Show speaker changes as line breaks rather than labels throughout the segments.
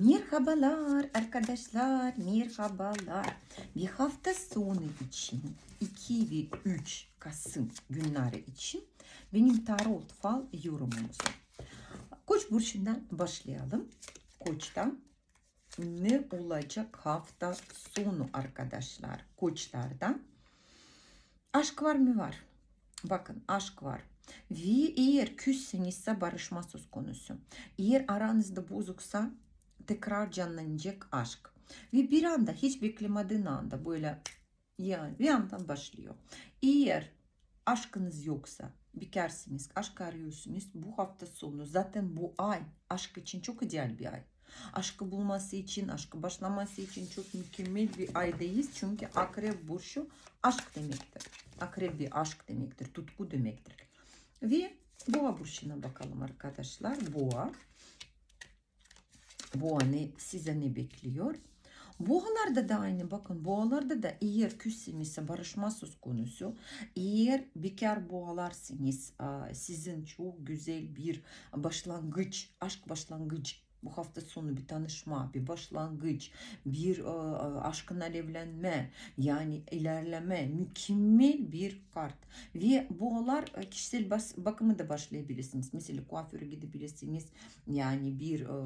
Merhabalar arkadaşlar, merhabalar. Bir hafta sonu için 2 ve 3 Kasım günleri için benim tarot fal yorumumuz. Koç burçundan başlayalım. Koç'tan ne olacak hafta sonu arkadaşlar? Koçlardan aşk var mı var? Bakın aşk var. Ve eğer küssünüzse barışma söz konusu. Eğer aranızda bozuksa tekrar canlanacak aşk. Ve bir anda hiç beklemediğin anda böyle yani bir yandan başlıyor. Eğer aşkınız yoksa bekarsınız, aşk arıyorsunuz bu hafta sonu zaten bu ay aşk için çok ideal bir ay. Aşkı bulması için, aşkı başlaması için çok mükemmel bir aydayız. Çünkü akrep burcu aşk demektir. Akrep bir aşk demektir, tutku demektir. Ve boğa burçuna bakalım arkadaşlar. Boğa. Boğa ne, size ne bekliyor? Boğalarda da aynı bakın boğalarda da eğer küsümüzse barışma söz konusu eğer bekar boğalarsınız sizin çok güzel bir başlangıç aşk başlangıç bu hafta sonu bir tanışma, bir başlangıç, bir e, aşkın alevlenme, yani ilerleme, mükemmel bir kart. Ve boğalar e, kişisel bas, bakımı da başlayabilirsiniz. Mesela kuaföre gidebilirsiniz, yani bir e,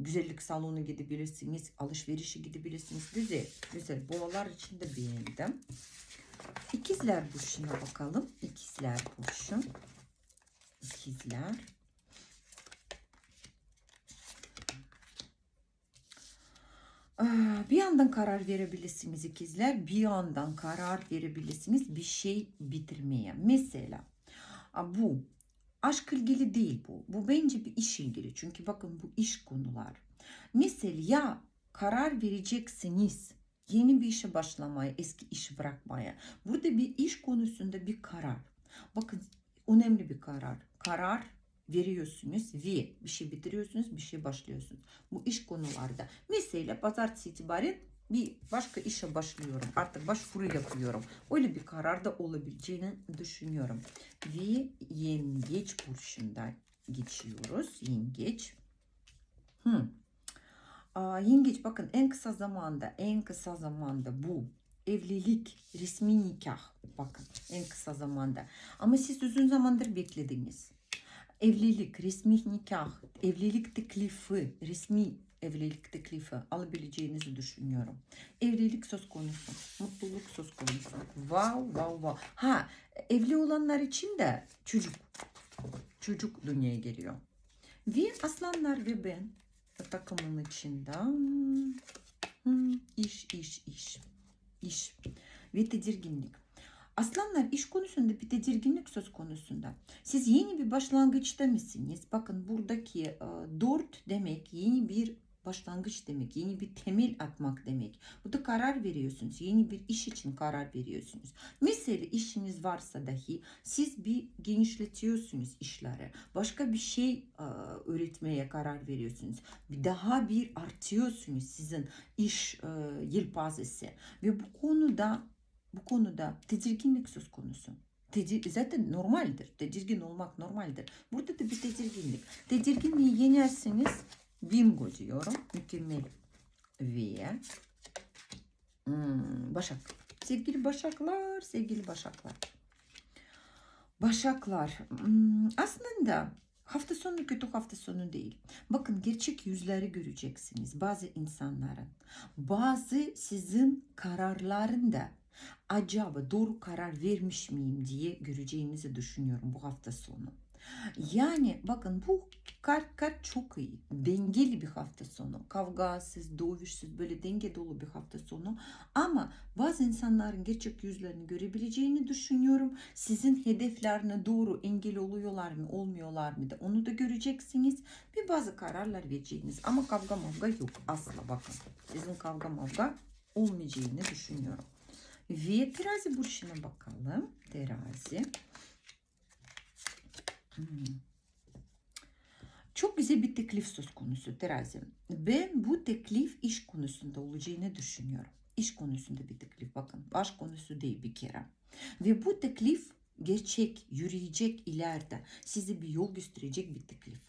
güzellik salonu gidebilirsiniz, alışverişe gidebilirsiniz. Güzel, güzel. Boğalar için de beğendim. İkizler burçuna bakalım. İkizler burcu. İkizler. Bir yandan karar verebilirsiniz ikizler, bir yandan karar verebilirsiniz bir şey bitirmeye. Mesela bu aşk ilgili değil bu. Bu bence bir iş ilgili. Çünkü bakın bu iş konular. Mesela ya karar vereceksiniz yeni bir işe başlamaya, eski işi bırakmaya. Burada bir iş konusunda bir karar. Bakın önemli bir karar. Karar veriyorsunuz ve bir şey bitiriyorsunuz, bir şey başlıyorsunuz. Bu iş konularda. Mesela pazartesi itibaren bir başka işe başlıyorum. Artık başvuru yapıyorum. Öyle bir karar da olabileceğini düşünüyorum. Ve yengeç burçunda geçiyoruz. Yengeç. Hmm. Aa, yengeç bakın en kısa zamanda en kısa zamanda bu evlilik, resmi nikah bakın en kısa zamanda. Ama siz uzun zamandır beklediniz evlilik, resmi nikah, evlilik teklifi, resmi evlilik teklifi alabileceğinizi düşünüyorum. Evlilik söz konusu, mutluluk söz konusu. Wow, wow, wow. Ha, evli olanlar için de çocuk, çocuk dünyaya geliyor. Ve aslanlar ve ben takımın içinde hmm, iş, iş, iş, iş ve tedirginlik. Aslanlar iş konusunda bir tedirginlik söz konusunda. Siz yeni bir başlangıçta mısınız? Bakın buradaki e, dört demek yeni bir başlangıç demek, yeni bir temel atmak demek. Bu da karar veriyorsunuz. Yeni bir iş için karar veriyorsunuz. Mesela işiniz varsa dahi siz bir genişletiyorsunuz işleri. Başka bir şey e, üretmeye karar veriyorsunuz. Daha bir artıyorsunuz sizin iş e, yelpazesi. Ve bu konuda bu konuda tedirginlik söz konusu. Tedir zaten normaldir. Tedirgin olmak normaldir. Burada da bir tedirginlik. Tedirginliği yenerseniz bingo diyorum. Mükemmel. Ve hmm, Başak. Sevgili Başaklar, sevgili Başaklar. Başaklar. Hmm, aslında hafta sonu kötü hafta sonu değil. Bakın gerçek yüzleri göreceksiniz bazı insanların. Bazı sizin kararlarında acaba doğru karar vermiş miyim diye göreceğinizi düşünüyorum bu hafta sonu. Yani bakın bu kart kart çok iyi. Dengeli bir hafta sonu. Kavgasız, dövüşsüz böyle denge dolu bir hafta sonu. Ama bazı insanların gerçek yüzlerini görebileceğini düşünüyorum. Sizin hedeflerine doğru engel oluyorlar mı, olmuyorlar mı da onu da göreceksiniz. Bir bazı kararlar vereceğiniz. Ama kavga mavga yok asla bakın. Sizin kavga mavga olmayacağını düşünüyorum. Ve terazi burçuna bakalım. Terazi. Hmm. Çok güzel bir teklif söz konusu terazi. Ben bu teklif iş konusunda olacağını düşünüyorum. İş konusunda bir teklif bakın. Baş konusu değil bir kere. Ve bu teklif gerçek, yürüyecek ileride. Size bir yol gösterecek bir teklif.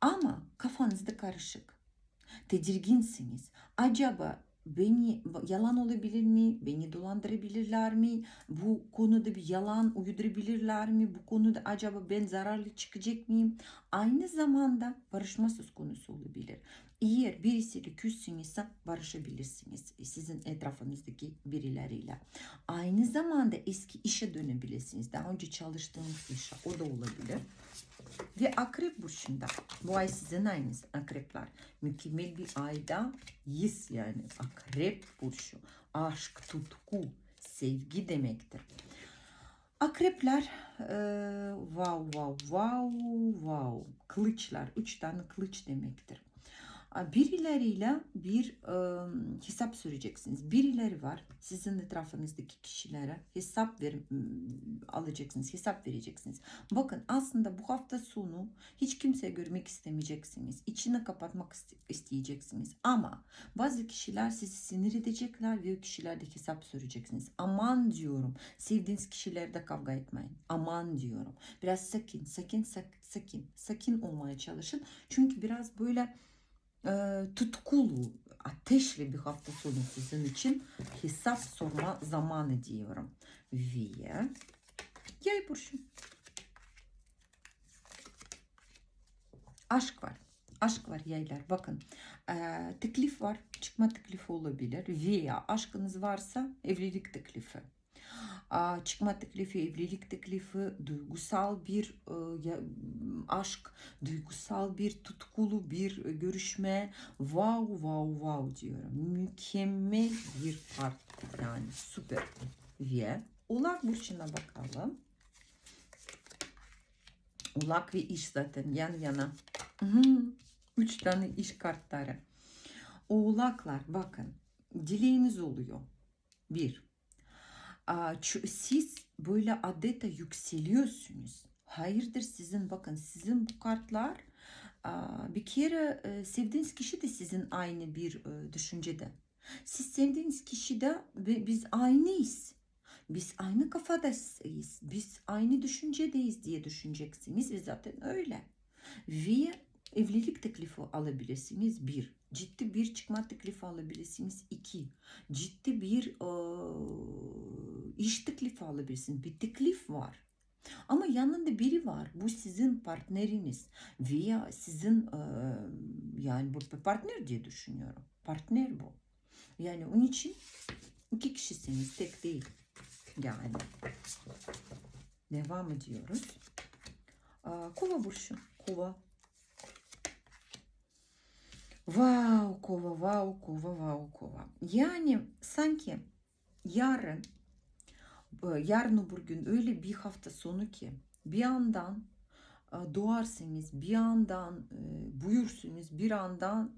Ama kafanızda karışık. Tedirginsiniz. Acaba beni yalan olabilir mi? Beni dolandırabilirler mi? Bu konuda bir yalan uydurabilirler mi? Bu konuda acaba ben zararlı çıkacak mıyım? Aynı zamanda barışma söz konusu olabilir. Eğer birisiyle küssünüzse barışabilirsiniz sizin etrafınızdaki birileriyle. Aynı zamanda eski işe dönebilirsiniz. Daha önce çalıştığınız işe o da olabilir. Ve akrep burcunda. Bu ay sizin ayınız akrepler. Mükemmel bir ayda yiz yani. Akrep burcu. Aşk, tutku, sevgi demektir. Akrepler e, wow wow wow wow kılıçlar üç tane kılıç demektir. Birileriyle bir e, hesap süreceksiniz. Birileri var sizin etrafınızdaki kişilere hesap ver, alacaksınız, hesap vereceksiniz. Bakın aslında bu hafta sonu hiç kimseye görmek istemeyeceksiniz. İçine kapatmak isteyeceksiniz. Ama bazı kişiler sizi sinir edecekler ve o kişilerde hesap süreceksiniz. Aman diyorum. Sevdiğiniz kişilerde kavga etmeyin. Aman diyorum. Biraz sakin, sakin, sakin, sakin olmaya çalışın. Çünkü biraz böyle e, tutkulu, ateşli bir hafta sonu sizin için hesap sorma zamanı diyorum. Ve yay burcu. Aşk var. Aşk var yaylar. Bakın e, teklif var. Çıkma teklifi olabilir. Veya aşkınız varsa evlilik teklifi çıkma teklifi, evlilik teklifi, duygusal bir e, aşk, duygusal bir tutkulu bir görüşme. Wow wow wow diyorum. Mükemmel bir part yani süper. Ve Oğlak burcuna bakalım. Oğlak ve iş zaten yan yana. Üç tane iş kartları. Oğlaklar bakın dileğiniz oluyor. Bir, siz böyle adeta yükseliyorsunuz. Hayırdır sizin bakın sizin bu kartlar bir kere sevdiğiniz kişi de sizin aynı bir düşüncede. Siz sevdiğiniz kişi de biz aynıyız. Biz aynı kafadayız. Biz aynı düşüncedeyiz diye düşüneceksiniz ve zaten öyle. Ve evlilik teklifi alabilirsiniz. Bir, ciddi bir çıkma teklifi alabilirsiniz. İki, ciddi bir e, iş teklifi alabilirsiniz. Bir teklif var. Ama yanında biri var. Bu sizin partneriniz veya sizin e, yani bu bir partner diye düşünüyorum. Partner bu. Yani onun için iki kişisiniz tek değil. Yani devam ediyoruz. Kova burcu. Kova Vau kova, vau. Yani sanki yarın, yarın öbür gün öyle bir hafta sonu ki bir yandan doğarsınız, bir yandan buyursunuz, bir yandan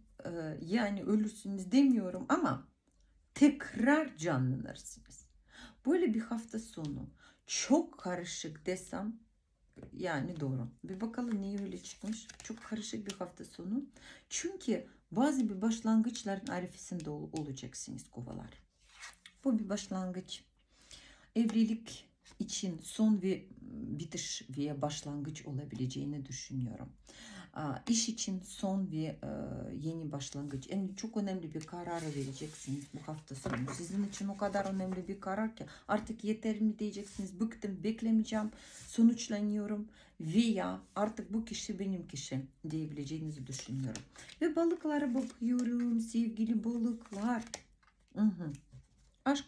yani ölürsünüz demiyorum ama tekrar canlanırsınız. Böyle bir hafta sonu çok karışık desem yani doğru. Bir bakalım niye öyle çıkmış. Çok karışık bir hafta sonu. Çünkü bazı bir başlangıçların arifesinde ol olacaksınız kovalar. Bu bir başlangıç. Evlilik için son ve bitiş veya başlangıç olabileceğini düşünüyorum. İş için son ve yeni başlangıç. En çok önemli bir karar vereceksiniz bu hafta sonu. Sizin için o kadar önemli bir karar ki artık yeter mi diyeceksiniz. Bıktım, beklemeyeceğim, sonuçlanıyorum veya artık bu kişi benim kişi diyebileceğinizi düşünüyorum. Ve balıklara bakıyorum sevgili balıklar. Hı hı. Aşk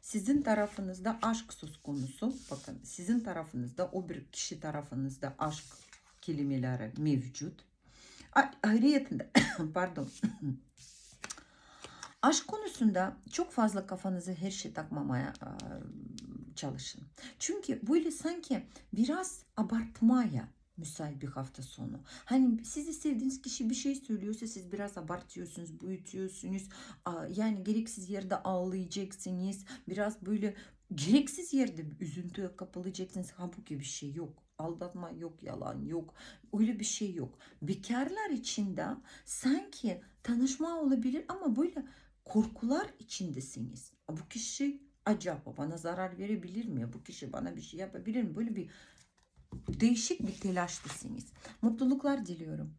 sizin tarafınızda aşk söz konusu. Bakın sizin tarafınızda o bir kişi tarafınızda aşk kelimeleri mevcut. Ayrıyetinde pardon. Aşk konusunda çok fazla kafanızı her şey takmamaya çalışın. Çünkü böyle sanki biraz abartmaya müsait bir hafta sonu. Hani sizi sevdiğiniz kişi bir şey söylüyorsa siz biraz abartıyorsunuz, büyütüyorsunuz. Yani gereksiz yerde ağlayacaksınız. Biraz böyle gereksiz yerde üzüntüye kapılacaksınız. Halbuki bir şey yok. Aldatma yok, yalan yok. Öyle bir şey yok. Bekarlar içinde sanki tanışma olabilir ama böyle korkular içindesiniz. Bu kişi acaba bana zarar verebilir mi? Bu kişi bana bir şey yapabilir mi? Böyle bir değişik bir telaştasınız. Mutluluklar diliyorum.